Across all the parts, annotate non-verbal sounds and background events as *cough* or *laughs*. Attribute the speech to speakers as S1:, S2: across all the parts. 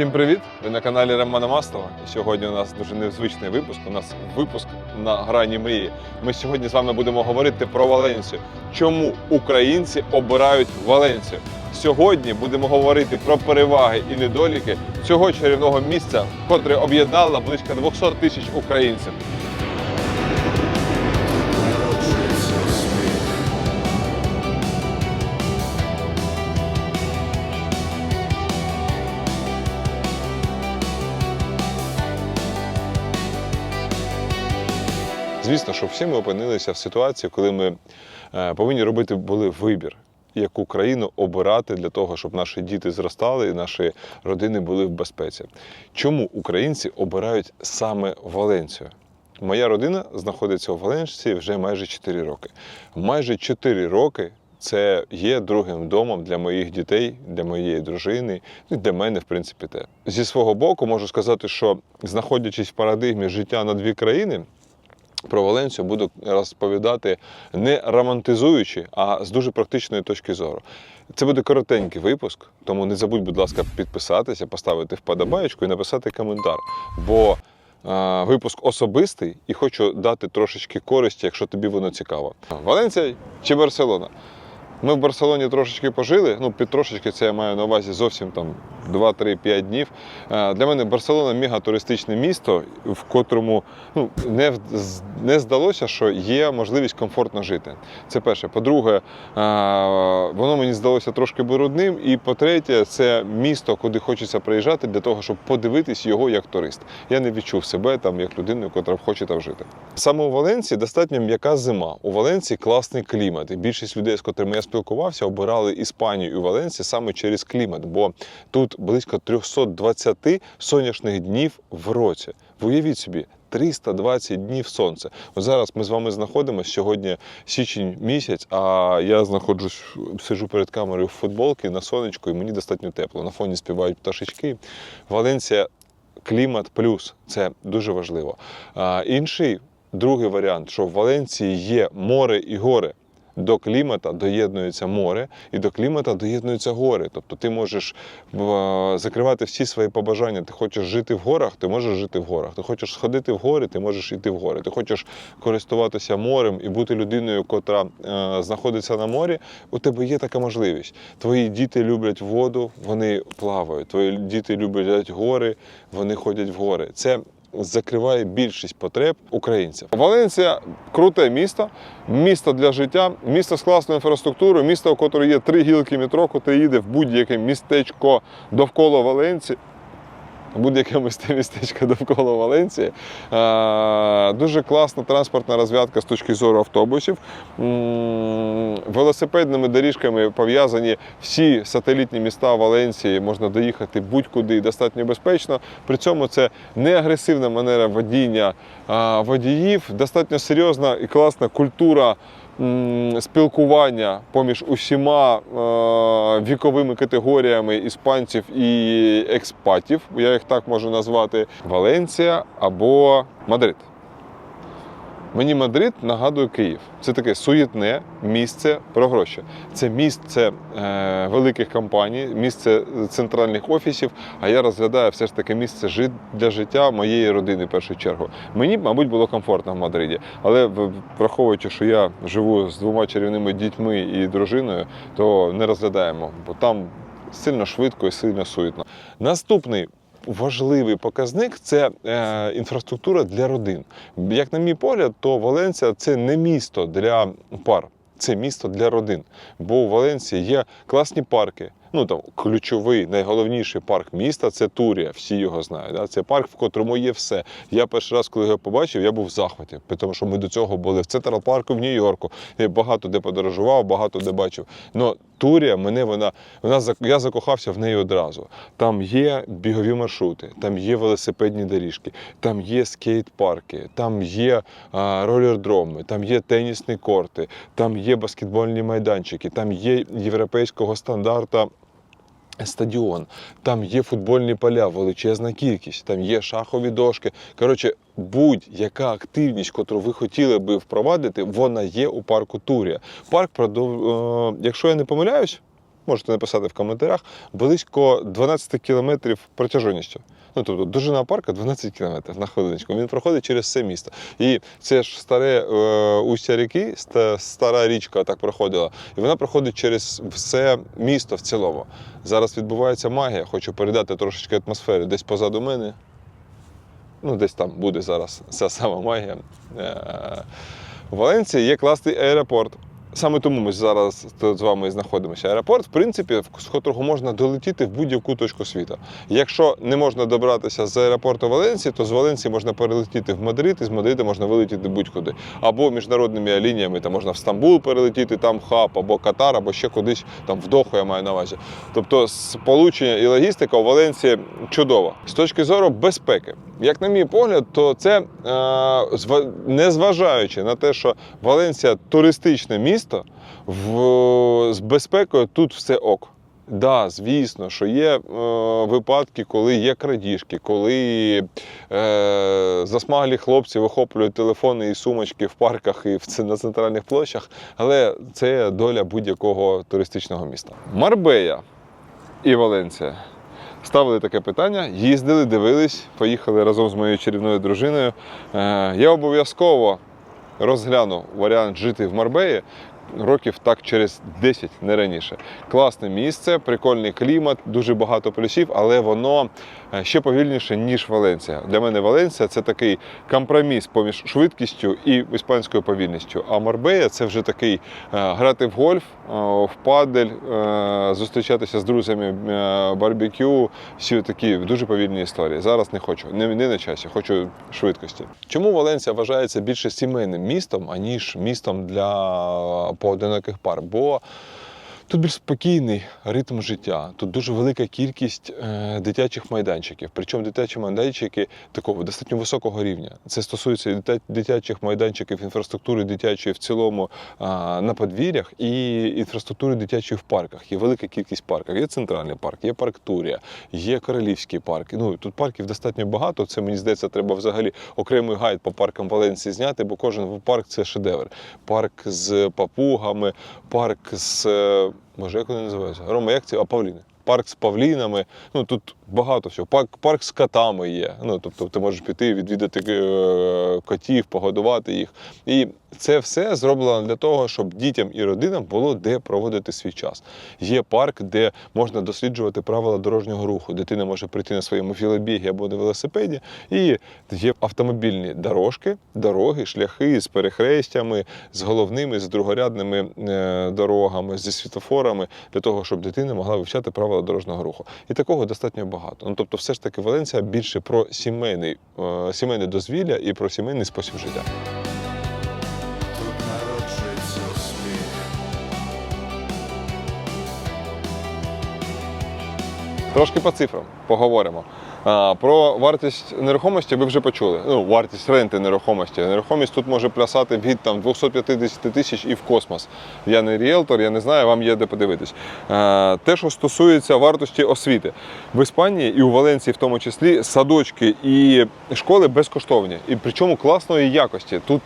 S1: Всім привіт! Ви на каналі Романа Мастова. І сьогодні у нас дуже незвичний випуск. У нас випуск на грані мрії. Ми сьогодні з вами будемо говорити про Валенсію. Чому українці обирають Валенсію? Сьогодні будемо говорити про переваги і недоліки цього чарівного місця, котре об'єднало близько 200 тисяч українців. Звісно, що всі ми опинилися в ситуації, коли ми е, повинні робити були вибір, яку країну обирати для того, щоб наші діти зростали і наші родини були в безпеці. Чому українці обирають саме Валенцію? Моя родина знаходиться у Валенції вже майже 4 роки. Майже 4 роки це є другим домом для моїх дітей, для моєї дружини, і для мене, в принципі, те. Зі свого боку, можу сказати, що знаходячись в парадигмі життя на дві країни, про Валенцію буду розповідати не романтизуючи, а з дуже практичної точки зору. Це буде коротенький випуск, тому не забудь, будь ласка, підписатися, поставити вподобаєчку і написати коментар. Бо е, випуск особистий і хочу дати трошечки користі, якщо тобі воно цікаво. Валенція чи Барселона? Ми в Барселоні трошечки пожили. Ну, під трошечки це я маю на увазі зовсім там 2-3-5 днів. Е, Для мене Барселона мегатуристичне місто, в котрому ну, не, не здалося, що є можливість комфортно жити. Це перше. По-друге, е, воно мені здалося трошки брудним. І по-третє, це місто, куди хочеться приїжджати для того, щоб подивитись його як турист. Я не відчув себе там як людину, яка хоче там жити. Саме у Валенції достатньо м'яка зима. У Валенції класний клімат. Більшість людей, з котрими я спілкувався, обирали Іспанію і Валенцію саме через клімат, бо тут близько 320 сонячних днів в році. Уявіть собі. 320 днів сонця. От зараз ми з вами знаходимося сьогодні січень місяць, а я знаходжусь, сиджу перед камерою в футболці на сонечку, і мені достатньо тепло. На фоні співають пташечки. Валенція клімат плюс це дуже важливо. А, інший другий варіант, що в Валенції є море і гори. До клімата доєднується море, і до клімата доєднуються гори. Тобто ти можеш е, закривати всі свої побажання. Ти хочеш жити в горах, ти можеш жити в горах. Ти хочеш сходити в гори, ти можеш йти в гори. Ти хочеш користуватися морем і бути людиною, котра е, знаходиться на морі. У тебе є така можливість. Твої діти люблять воду, вони плавають. Твої діти люблять гори, вони ходять в гори. Це закриває більшість потреб українців. Валенція круте місто, місто для життя, місто з класною інфраструктурою, місто, у котре є три гілки метро, котре їде в будь-яке містечко довкола Валенції. Будь-яке місте- містечко довкола Валенції. Е, Дуже класна транспортна розв'язка з точки зору автобусів. Велосипедними доріжками пов'язані всі сателітні міста Валенції. Можна доїхати будь-куди достатньо безпечно. При цьому це не агресивна манера водіння водіїв, достатньо серйозна і класна культура спілкування поміж усіма е, віковими категоріями іспанців і експатів, я їх так можу назвати, Валенція або Мадрид. Мені Мадрид нагадує Київ. Це таке суєтне місце про гроші. Це місце е, великих компаній, місце центральних офісів. А я розглядаю все ж таки місце для життя моєї родини в першу чергу. Мені, мабуть, було комфортно в Мадриді, але враховуючи, що я живу з двома чарівними дітьми і дружиною, то не розглядаємо, бо там сильно швидко і сильно суетно. Наступний важливий показник це е, інфраструктура для родин. Як на мій погляд, то Валенція це не місто для пар, це місто для родин. Бо у Валенції є класні парки. Ну там ключовий, найголовніший парк міста це Турія. Всі його знають. Да? Це парк, в котрому є все. Я перший раз, коли його побачив, я був в захваті, тому що ми до цього були в Централ парку в Нью-Йорку. Я багато де подорожував, багато де бачив. Но Турія мене вона, вона я закохався в неї одразу. Там є бігові маршрути, там є велосипедні доріжки, там є скейт-парки, там є а, ролердроми, там є тенісні корти, там є баскетбольні майданчики, там є європейського стандарта стадіон, там є футбольні поля, величезна кількість, там є шахові дошки. Коротше, будь-яка активність, яку ви хотіли би впровадити, вона є у парку Турія. Парк е, якщо я не помиляюсь. Можете написати в коментарях, близько 12 кілометрів протяженістю. Ну, тобто довжина парка 12 кілометрів на хвилиночку. Він проходить через все місто. І це ж старе е, устя ріки, стара річка так проходила, і вона проходить через все місто в цілому. Зараз відбувається магія. Хочу передати трошечки атмосфери. Десь позаду мене. Ну, десь там буде зараз ця сама магія. Е, У Валенції є класний аеропорт. Саме тому ми зараз з вами знаходимося. Аеропорт, в принципі, з котрого можна долетіти в будь-яку точку світу. Якщо не можна добратися з аеропорту Валенції, то з Валенції можна перелетіти в Мадрид, і з Мадрида можна вилетіти будь-куди. Або міжнародними лініями, там можна в Стамбул перелетіти, там хаб, або Катар, або ще кудись там в Доху, я маю на увазі. Тобто сполучення і логістика у Валенції чудова. З точки зору безпеки, як на мій погляд, то це е, зва- незважаючи на те, що Валенція туристичне місто, в, з безпекою тут все ок. Да, звісно, що є е, випадки, коли є крадіжки, коли е, засмаглі хлопці вихоплюють телефони і сумочки в парках і в на центральних площах, але це доля будь-якого туристичного міста. Марбея і Валенція. Ставили таке питання, їздили, дивились, поїхали разом з моєю чарівною дружиною. Е, я обов'язково розгляну варіант жити в Марбеї років так через 10, не раніше. Класне місце, прикольний клімат, дуже багато плюсів, але воно ще повільніше, ніж Валенція. Для мене Валенція це такий компроміс поміж швидкістю і іспанською повільністю. А Марбея це вже такий е, грати в гольф, е, в падель, е, зустрічатися з друзями, е, барбекю, всі такі дуже повільні історії. Зараз не хочу, не, не на часі, хочу швидкості. Чому Валенція вважається більше сімейним містом, аніж містом для поодиноких пар? Бо Тут більш спокійний ритм життя. Тут дуже велика кількість е, дитячих майданчиків. Причому дитячі майданчики такого достатньо високого рівня. Це стосується дитячих майданчиків, інфраструктури дитячої в цілому на подвір'ях і інфраструктури дитячої в парках. Є велика кількість парків. Є центральний парк, є парк Турія, є Королівський парк. Ну тут парків достатньо багато. Це мені здається, треба взагалі окремий гайд по паркам Валенції зняти, бо кожен парк це шедевр. Парк з папугами, парк з е, може, як вони називаються? Рома, як ці? А павліни. Парк з павлінами. Ну тут багато всього. Парк, парк з котами є. Ну тобто ти можеш піти відвідати е, котів, погодувати їх. І це все зроблено для того, щоб дітям і родинам було де проводити свій час. Є парк, де можна досліджувати правила дорожнього руху. Дитина може прийти на своєму філобігі або на велосипеді, і є автомобільні дорожки, дороги, шляхи з перехрестями, з головними, з другорядними е, дорогами, зі світофорами, для того, щоб дитина могла вивчати правила дорожнього руху. І такого достатньо багато. Ну тобто, все ж таки, Валенція більше про сімейний, е, сімейне дозвілля і про сімейний спосіб життя. Трошки по цифрам поговоримо. Про вартість нерухомості ви вже почули. Ну, вартість ренти нерухомості. Нерухомість тут може плясати від там 250 тисяч і в космос. Я не ріелтор, я не знаю, вам є де подивитись. Те, що стосується вартості освіти, в Іспанії і у Валенції, в тому числі, садочки і школи безкоштовні. І причому класної якості. Тут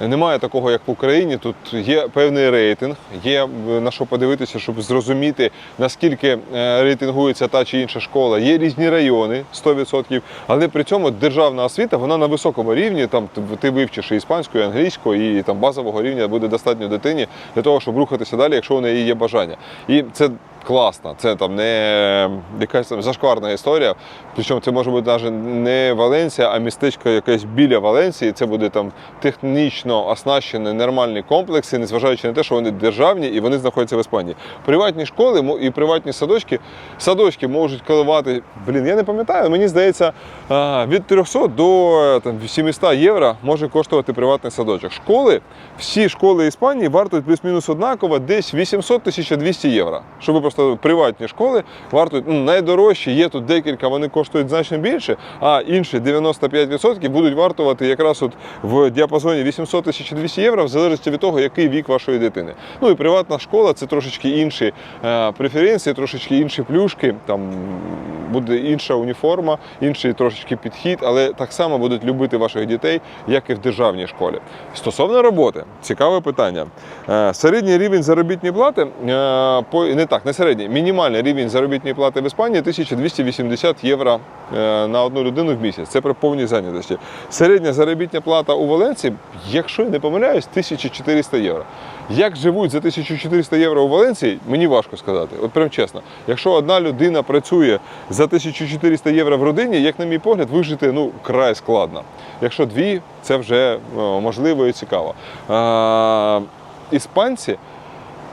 S1: немає такого, як в Україні. Тут є певний рейтинг, є е, на що подивитися, щоб зрозуміти, наскільки е, рейтингується та чи інша школа. Є різні райони, 100%, але при цьому державна освіта вона на високому рівні. Там ти- вивчиш і іспанську, і англійську, і там базового рівня буде достатньо дитині для того, щоб рухатися далі, якщо у неї є бажання. І це класно. Це там не якась там зашкварна історія. Причому це може бути навіть не Валенція, а містечко якесь біля Валенції. Це буде там технічно оснащені нормальні комплекси, незважаючи на те, що вони державні і вони знаходяться в Іспанії. Приватні школи і приватні садочки, садочки можуть коливати. Блін, я не пам'ятаю, мені здається, від 300 до е, там, 700 євро може коштувати приватний садочок. Школи, всі школи Іспанії вартують плюс-мінус однаково, десь 800-1200 євро. Щоб ви просто приватні школи вартують ну, найдорожчі, є тут декілька, вони коштують значно більше, а інші 95% будуть вартувати якраз от в діапазоні 800-1200 євро, в залежності від того, який вік вашої дитини. Ну і приватна школа це трошечки інші е, преференції, трошечки інші плюшки. Там буде інша уніформа, інший трошечки підхід, але так само будуть любити ваших дітей, як і в державній школі. Стосовно роботи, цікаве питання. Е, Середній рівень заробітної плати е, по не так, не середній середній мінімальний рівень заробітної плати в Іспанії 1280 євро е, на одну людину в місяць. Це при повній зайнятості. Середня заробітна плата у Валенції, якщо я не помиляюсь, 1400 євро. Як живуть за 1400 євро у Валенції, мені важко сказати. От прям чесно. Якщо одна людина працює за 1400 євро в родині, як на мій погляд, вижити ну край складно. Якщо дві, це вже можливо і цікаво. А, іспанці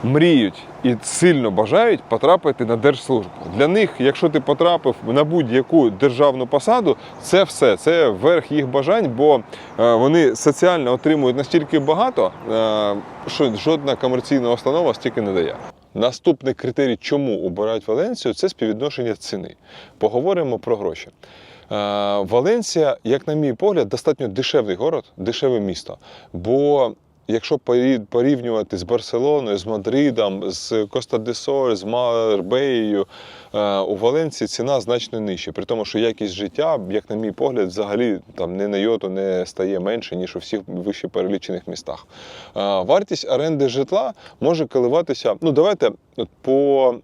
S1: мріють і сильно бажають потрапити на держслужбу. Для них, якщо ти потрапив на будь-яку державну посаду, це все, це верх їх бажань, бо е, вони соціально отримують настільки багато, е, що жодна комерційна установа стільки не дає. Наступний критерій, чому обирають Валенцію, це співвідношення ціни. Поговоримо про гроші. Е, Валенція, як на мій погляд, достатньо дешевий город, дешеве місто. Бо якщо порі- порівнювати з Барселоною, з Мадридом, з Коста-де-Соль, з Марбеєю, е, у Валенції ціна значно нижча. При тому, що якість життя, як на мій погляд, взагалі там не на йоту не стає менше, ніж у всіх вище перелічених містах. Е, Вартість оренди житла може коливатися. Ну, давайте по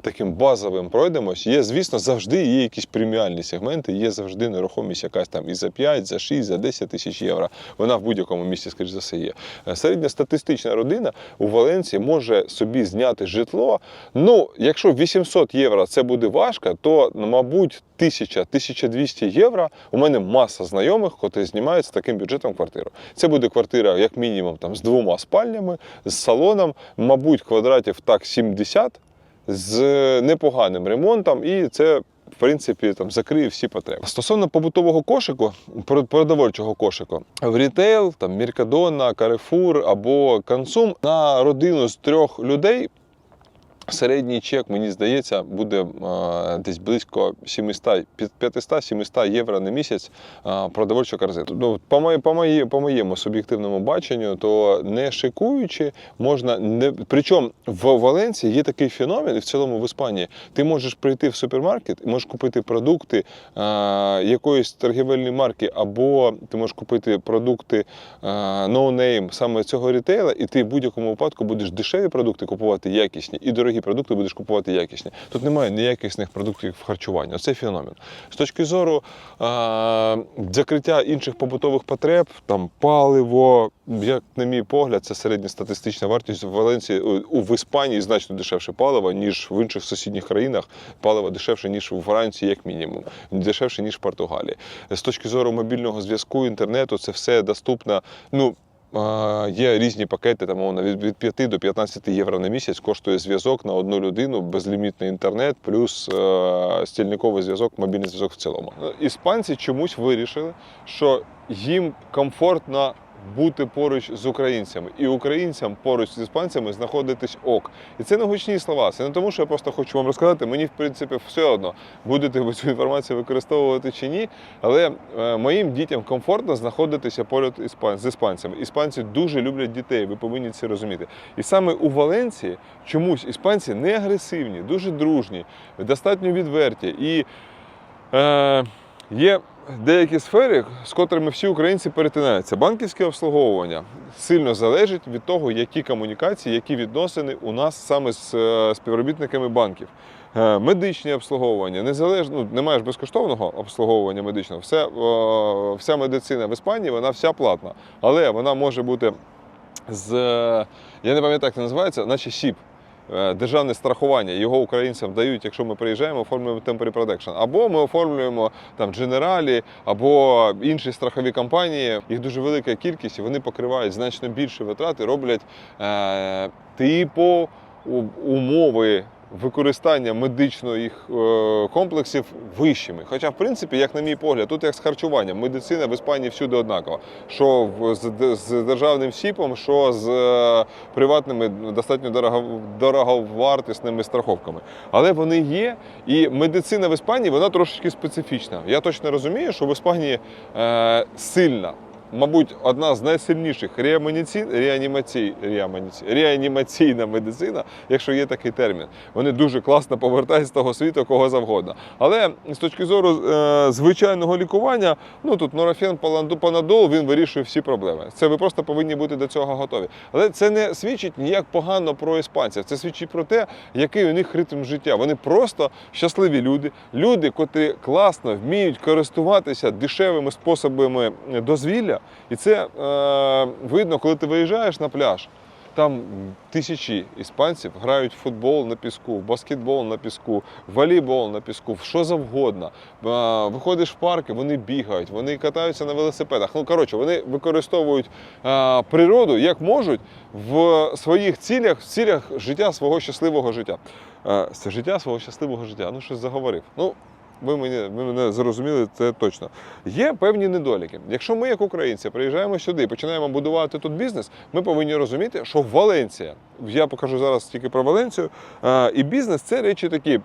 S1: таким базовим пройдемось. Є, звісно, завжди є якісь преміальні сегменти, є завжди нерухомість якась там і за 5, за 6, за 10 тисяч євро. Вона в будь-якому місці, скоріш за все, є. Е, Середньостатистична родина у Валенції може собі зняти житло. Ну, якщо 800 євро це буде важко, то, мабуть, 1000-1200 євро. У мене маса знайомих, котрі знімають з таким бюджетом квартиру. Це буде квартира, як мінімум, там, з двома спальнями, з салоном, мабуть, квадратів так 70 з непоганим ремонтом, і це. В принципі, там закриє всі потреби. Стосовно побутового кошику, про- продовольчого кошику, в рітейл, там Міркадона, Карифур або Консум на родину з трьох людей. Середній чек, мені здається, буде е, десь близько 500-700 євро на місяць е, продовольчу корзину. Ну, по, мої, по, мої, по моєму суб'єктивному баченню, то не шикуючи, можна не причому в Валенції є такий феномен, і в цілому в Іспанії. Ти можеш прийти в супермаркет і можеш купити продукти е, якоїсь торгівельної марки, або ти можеш купити продукти е, no name саме цього рітейла, і ти в будь-якому випадку будеш дешеві продукти купувати якісні, і дорогі продукти будеш купувати якісні. Тут немає неякісних продуктів в харчуванні. Оце феномен. З точки зору е, закриття інших побутових потреб, там паливо, як на мій погляд, це середньостатистична вартість в Валенції у, в Іспанії значно дешевше паливо, ніж в інших сусідніх країнах. Паливо дешевше, ніж у Франції, як мінімум, дешевше, ніж в Португалії. З точки зору мобільного зв'язку, інтернету, це все доступно. Ну, Є різні пакети, там мовно, від від 5 до 15 євро на місяць коштує зв'язок на одну людину, безлімітний інтернет, плюс е, стільниковий зв'язок, мобільний зв'язок в цілому. Іспанці чомусь вирішили, що їм комфортно бути поруч з українцями, і українцям поруч з іспанцями знаходитись ок. І це не гучні слова. Це не тому, що я просто хочу вам розказати. Мені, в принципі, все одно будете ви цю інформацію використовувати чи ні. Але е, моїм дітям комфортно знаходитися поряд з іспанцями. Іспанці дуже люблять дітей, ви повинні це розуміти. І саме у Валенції чомусь іспанці не агресивні, дуже дружні, достатньо відверті. І е, є деякі сфери, з котрими всі українці перетинаються. Банківське обслуговування сильно залежить від того, які комунікації, які відносини у нас саме з е, співробітниками банків. Е, Медичне обслуговування незалежно, ну, немає ж безкоштовного обслуговування медичного. Все, е, вся медицина в Іспанії вона вся платна, але вона може бути з я не пам'ятаю, як це називається, наче СІП. Е, Державне страхування його українцям дають, якщо ми приїжджаємо, оформлюємо Temporary Protection. Або ми оформлюємо там дженералі, або інші страхові компанії. Їх дуже велика кількість, і вони покривають значно більше витрати, роблять е, типу умови використання медичних е, комплексів вищими. Хоча, в принципі, як на мій погляд, тут як з харчуванням, медицина в Іспанії всюди однакова. Що з, з державним СІПом, що з е, приватними достатньо дорого, дороговартісними страховками. Але вони є, і медицина в Іспанії вона трошечки специфічна. Я точно розумію, що в Іспанії е, сильна мабуть, одна з найсильніших реанімацій, реанімацій, реанімацій, реанімаційна медицина, якщо є такий термін. Вони дуже класно повертають з того світу кого завгодно. Але з точки зору е, звичайного лікування, ну тут паланду- панадол, він вирішує всі проблеми. Це ви просто повинні бути до цього готові. Але це не свідчить ніяк погано про іспанців. Це свідчить про те, який у них ритм життя. Вони просто щасливі люди, люди, котрі класно вміють користуватися дешевими способами дозвілля. І це е, видно, коли ти виїжджаєш на пляж. Там тисячі іспанців грають в футбол на піску, в баскетбол на піску, в волейбол на піску, в що завгодно. Виходиш в парки, вони бігають, вони катаються на велосипедах. Ну коротше, вони використовують природу як можуть в своїх цілях, в цілях життя свого щасливого життя. Це життя свого щасливого життя. Ну щось заговорив. Ну. Ви мене, ви мене зрозуміли, це точно. Є певні недоліки. Якщо ми, як українці, приїжджаємо сюди і починаємо будувати тут бізнес, ми повинні розуміти, що Валенція, я покажу зараз тільки про Валенцію, і бізнес це речі такі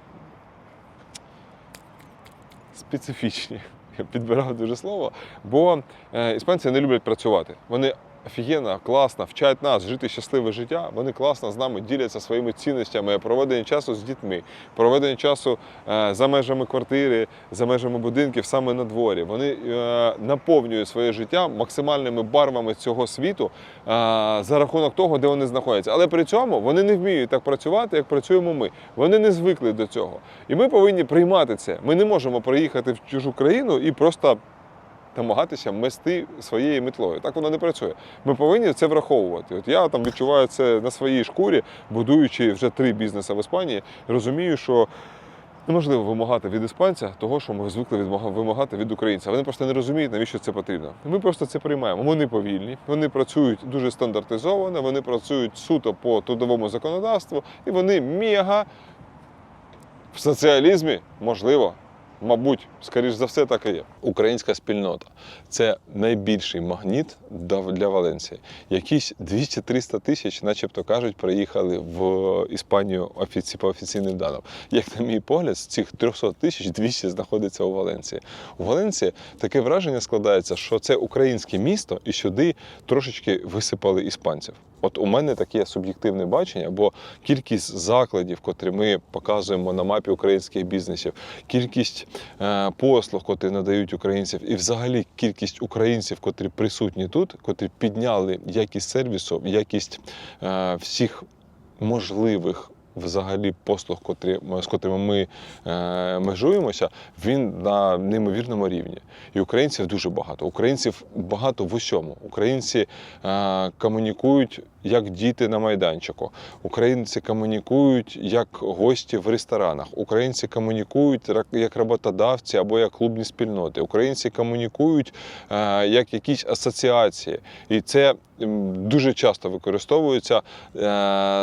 S1: специфічні. *laughs* Я підбирав дуже слово, бо е, іспанці не люблять працювати. Вони офігенно, класно вчать нас жити щасливе життя. Вони класно з нами діляться своїми цінностями, проведення часу з дітьми, проведення часу е, за межами квартири, за межами будинків, саме на дворі. Вони е, наповнюють своє життя максимальними барвами цього світу е, за рахунок того, де вони знаходяться. Але при цьому вони не вміють так працювати, як працюємо ми. Вони не звикли до цього. І ми повинні приймати це. Ми не можемо приїхати в чужу країну і просто намагатися мести своєю метлою. Так воно не працює. Ми повинні це враховувати. От я там відчуваю це на своїй шкурі, будуючи вже три бізнеси в Іспанії, розумію, що. Неможливо вимагати від іспанця того, що ми звикли вимагати від українця. Вони просто не розуміють, навіщо це потрібно. Ми просто це приймаємо. Вони повільні, вони працюють дуже стандартизовано, вони працюють суто по трудовому законодавству, і вони мега в соціалізмі можливо. Мабуть, скоріш за все, так і є. Українська спільнота це найбільший магніт для Валенції. Якісь 200-300 тисяч, начебто кажуть, приїхали в Іспанію офіці, по офіційним даним. Як на мій погляд, з цих 300 тисяч 200 знаходиться у Валенції. У Валенції таке враження складається, що це українське місто, і сюди трошечки висипали іспанців. От у мене таке суб'єктивне бачення, бо кількість закладів, котрі ми показуємо на мапі українських бізнесів, кількість е, послуг, котрі надають українців, і взагалі кількість українців, котрі присутні тут, котрі підняли якість сервісу, якість е, всіх можливих. Взагалі послуг, котрі, з котрими ми е, межуємося, він на неймовірному рівні. І українців дуже багато. Українців багато в усьому. Українці е, комунікують як діти на майданчику. Українці комунікують як гості в ресторанах. Українці комунікують як роботодавці або як клубні спільноти. Українці комунікують е, як якісь асоціації. І це дуже часто використовується е,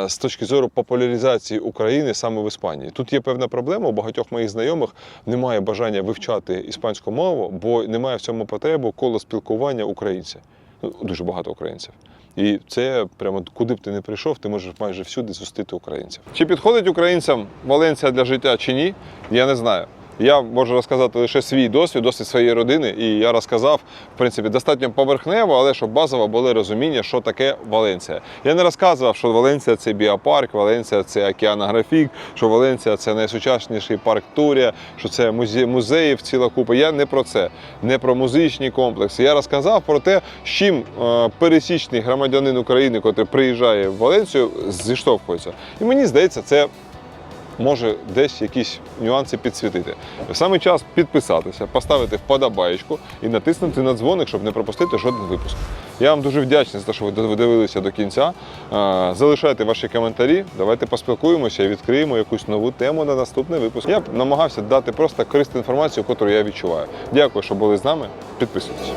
S1: з точки зору популяризації України саме в Іспанії. Тут є певна проблема. У багатьох моїх знайомих немає бажання вивчати іспанську мову, бо немає в цьому потребу коло спілкування українців. Ну, Дуже багато українців. І це прямо куди б ти не прийшов, ти можеш майже всюди зустріти українців. Чи підходить українцям Валенція для життя чи ні? Я не знаю. Я можу розказати лише свій досвід, досвід своєї родини, і я розказав, в принципі, достатньо поверхнево, але щоб базово було розуміння, що таке Валенція. Я не розказував, що Валенція це біопарк, Валенція це океанографік, що Валенція це найсучасніший парк Турія, що це музеїв ціла купа. Я не про це, не про музичні комплекси. Я розказав про те, з чим е, пересічний громадянин України, який приїжджає в Валенцію, зіштовхується. І мені здається, це може десь якісь нюанси підсвітити. Саме час підписатися, поставити вподобаєчку і натиснути на дзвоник, щоб не пропустити жоден випуск. Я вам дуже вдячний за те, що ви додивилися до кінця. Е, Залишайте ваші коментарі, давайте поспілкуємося і відкриємо якусь нову тему на наступний випуск. Я б намагався дати просто корисну інформацію, яку я відчуваю. Дякую, що були з нами. Підписуйтесь.